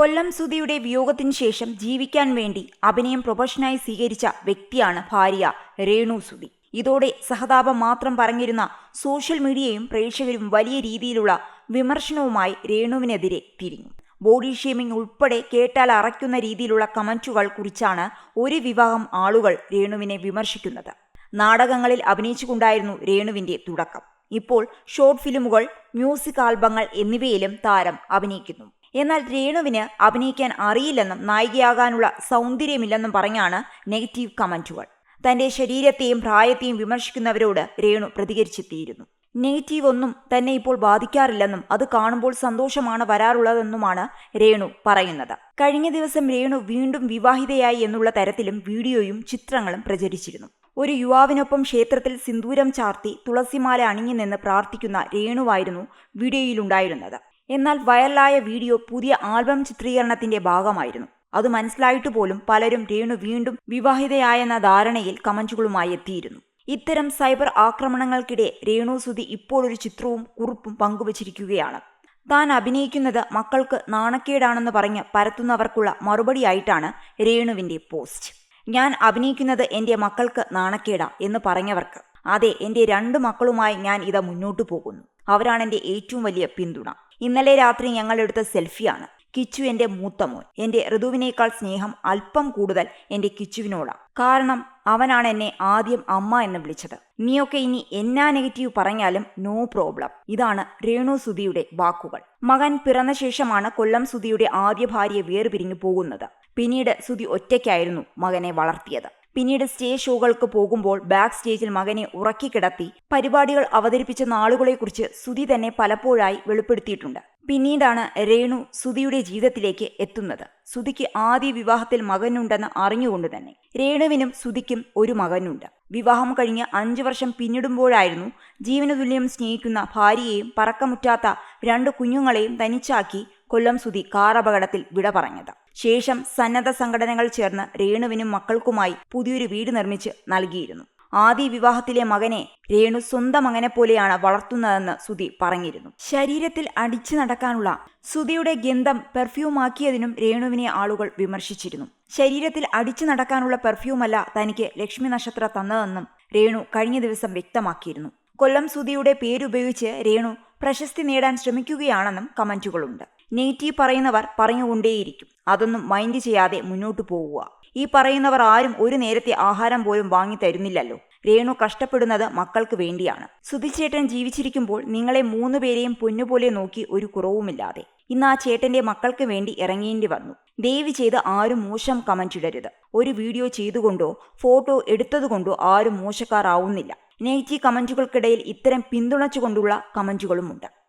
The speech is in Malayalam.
കൊല്ലം സുധിയുടെ വിയോഗത്തിന് ശേഷം ജീവിക്കാൻ വേണ്ടി അഭിനയം പ്രൊഫഷനായി സ്വീകരിച്ച വ്യക്തിയാണ് ഭാര്യ രേണു സുധി. ഇതോടെ സഹതാപം മാത്രം പറഞ്ഞിരുന്ന സോഷ്യൽ മീഡിയയും പ്രേക്ഷകരും വലിയ രീതിയിലുള്ള വിമർശനവുമായി രേണുവിനെതിരെ തിരിഞ്ഞു. ബോഡി ഷേമിംഗ് ഉൾപ്പെടെ കേട്ടാൽ അറയ്ക്കുന്ന രീതിയിലുള്ള കമന്റുകൾ കുറിച്ചാണ് ഒരു വിഭാഗം ആളുകൾ രേണുവിനെ വിമർശിക്കുന്നത്. നാടകങ്ങളിൽ അഭിനയിച്ചുകൊണ്ടായിരുന്നു രേണുവിന്റെ തുടക്കം. ഇപ്പോൾ ഷോർട്ട് ഫിലിമുകൾ മ്യൂസിക് ആൽബങ്ങൾ എന്നിവയിലും താരം അഭിനയിക്കുന്നു. എന്നാൽ രേണുവിന് അഭിനയിക്കാൻ അറിയില്ലെന്നും നായികയാകാനുള്ള സൗന്ദര്യമില്ലെന്നും പറഞ്ഞാണ് നെഗറ്റീവ് കമന്റുകൾ തന്റെ ശരീരത്തെയും പ്രായത്തെയും വിമർശിക്കുന്നവരോട് രേണു പ്രതികരിച്ചെത്തിയിരുന്നു. നെഗറ്റീവ് ഒന്നും തന്നെ ഇപ്പോൾ ബാധിക്കാറില്ലെന്നും അത് കാണുമ്പോൾ സന്തോഷമാണ് വരാറുള്ളതെന്നുമാണ് രേണു പറയുന്നത്. കഴിഞ്ഞ ദിവസം രേണു വീണ്ടും വിവാഹിതയായി എന്നുള്ള തരത്തിലും വീഡിയോയും ചിത്രങ്ങളും പ്രചരിച്ചിരുന്നു. ഒരു യുവാവിനൊപ്പം ക്ഷേത്രത്തിൽ സിന്ദൂരം ചാർത്തി തുളസിമാല അണിഞ്ഞു നിന്ന് പ്രാർത്ഥിക്കുന്ന രേണുവായിരുന്നു വീഡിയോയിലുണ്ടായിരുന്നത്. എന്നാൽ വൈറലായ വീഡിയോ പുതിയ ആൽബം ചിത്രീകരണത്തിന്റെ ഭാഗമായിരുന്നു. അത് മനസ്സിലായിട്ട് പോലും പലരും രേണു വീണ്ടും വിവാഹിതയായെന്ന ധാരണയിൽ കമന്റുകളുമായി എത്തിയിരുന്നു. ഇത്തരം സൈബർ ആക്രമണങ്ങൾക്കിടെ രേണു ഇപ്പോൾ ഒരു ചിത്രവും കുറിപ്പും പങ്കുവച്ചിരിക്കുകയാണ്. താൻ അഭിനയിക്കുന്നത് മക്കൾക്ക് നാണക്കേടാണെന്ന് പറഞ്ഞ് പരത്തുന്നവർക്കുള്ള മറുപടിയായിട്ടാണ് രേണുവിന്റെ പോസ്റ്റ്. ഞാൻ അഭിനയിക്കുന്നത് എന്റെ മക്കൾക്ക് നാണക്കേടാ എന്ന് പറഞ്ഞവർക്ക്. അതെ എന്റെ രണ്ട് മക്കളുമായി ഞാൻ ഇതാ മുന്നോട്ടു പോകുന്നു. അവരാണ് എന്റെ ഏറ്റവും വലിയ പിന്തുണ. ഇന്നലെ രാത്രി ഞങ്ങൾ എടുത്ത സെൽഫിയാണ്. കിച്ചു എന്റെ മൂത്ത മോൻ. എന്റെ ഋതുവിനേക്കാൾ സ്നേഹം അല്പം കൂടുതൽ എന്റെ കിച്ചുവിനോടാണ് കാരണം അവനാണ് എന്നെ ആദ്യം അമ്മ എന്ന് വിളിച്ചത്. നീയൊക്കെ ഇനി എന്നാ നെഗറ്റീവ് പറഞ്ഞാലും നോ പ്രോബ്ലം. ഇതാണ് രേണു സുധിയുടെ വാക്കുകൾ. മകൻ പിറന്ന ശേഷമാണ് കൊല്ലം സുധിയുടെ ആദ്യ ഭാര്യയെ വേർപിരിഞ്ഞു പോകുന്നത്. പിന്നീട് സുധി ഒറ്റയ്ക്കായിരുന്നു മകനെ വളർത്തിയത്. പിന്നീട് സ്റ്റേജ് ഷോകൾക്ക് പോകുമ്പോൾ ബാക്ക് സ്റ്റേജിൽ മകനെ ഉറക്കിക്കിടത്തി പരിപാടികൾ അവതരിപ്പിച്ച നാളുകളെക്കുറിച്ച് സുധി തന്നെ പലപ്പോഴായി വെളിപ്പെടുത്തിയിട്ടുണ്ട്. പിന്നീടാണ് രേണു സുധിയുടെ ജീവിതത്തിലേക്ക് എത്തുന്നത്. സുധിക്ക് ആദ്യ വിവാഹത്തിൽ മകനുണ്ടെന്ന് അറിഞ്ഞുകൊണ്ട് തന്നെ. രേണുവിനും സുധിക്കും ഒരു മകനുണ്ട്. വിവാഹം കഴിഞ്ഞ് അഞ്ചു വർഷം പിന്നിടുമ്പോഴായിരുന്നു ജീവനതുല്യം സ്നേഹിക്കുന്ന ഭാര്യയെയും പറക്കമുറ്റാത്ത രണ്ട് കുഞ്ഞുങ്ങളെയും തനിച്ചാക്കി കൊല്ലം സുധി കാർ അപകടത്തിൽ വിട പറഞ്ഞത്. ശേഷം സന്നദ്ധ സംഘടനകൾ ചേർന്ന് രേണുവിനും മക്കൾക്കുമായി പുതിയൊരു വീട് നിർമ്മിച്ച് നൽകിയിരുന്നു. ആദ്യ വിവാഹത്തിലെ മകനെ രേണു സ്വന്തം മകനെ പോലെയാണ് വളർത്തുന്നതെന്ന് സുധി പറഞ്ഞിരുന്നു. ശരീരത്തിൽ അടിച്ചു നടക്കാനുള്ള സുധിയുടെ ഗന്ധം പെർഫ്യൂം ആക്കിയതിനും രേണുവിനെ ആളുകൾ വിമർശിച്ചിരുന്നു. ശരീരത്തിൽ അടിച്ചു നടക്കാനുള്ള പെർഫ്യൂമല്ല തനിക്ക് ലക്ഷ്മി നക്ഷത്ര തന്നതെന്നും രേണു കഴിഞ്ഞ ദിവസം വ്യക്തമാക്കിയിരുന്നു. കൊല്ലം സുധിയുടെ പേരുപയോഗിച്ച് രേണു പ്രശസ്തി നേടാൻ ശ്രമിക്കുകയാണെന്നും കമന്റുകളുണ്ട്. നെഗറ്റീവ് പറയുന്നവർ പറഞ്ഞുകൊണ്ടേയിരിക്കും. അതൊന്നും മൈൻഡ് ചെയ്യാതെ മുന്നോട്ട് പോവുക. ഈ പറയുന്നവർ ആരും ഒരു നേരത്തെ ആഹാരം പോലും വാങ്ങി തരുന്നില്ലല്ലോ. രേണു കഷ്ടപ്പെടുന്നത് മക്കൾക്ക് വേണ്ടിയാണ്. സുധിച്ചേട്ടൻ ജീവിച്ചിരിക്കുമ്പോൾ നിങ്ങളെ മൂന്നു പേരെയും പൊന്നുപോലെ നോക്കി ഒരു കുറവുമില്ലാതെ. ഇന്ന് ആ ചേട്ടന്റെ മക്കൾക്ക് വേണ്ടി ഇറങ്ങേണ്ടി വന്നു. ദയവ് ചെയ്ത് ആരും മോശം കമന്റ് ഇടരുത്. ഒരു വീഡിയോ ചെയ്തുകൊണ്ടോ ഫോട്ടോ എടുത്തതുകൊണ്ടോ ആരും മോശക്കാരാവുന്നില്ല. നെഗറ്റീവ് കമന്റുകൾക്കിടയിൽ ഇത്തരം പിന്തുണച്ചുകൊണ്ടുള്ള കമന്റുകളുമുണ്ട്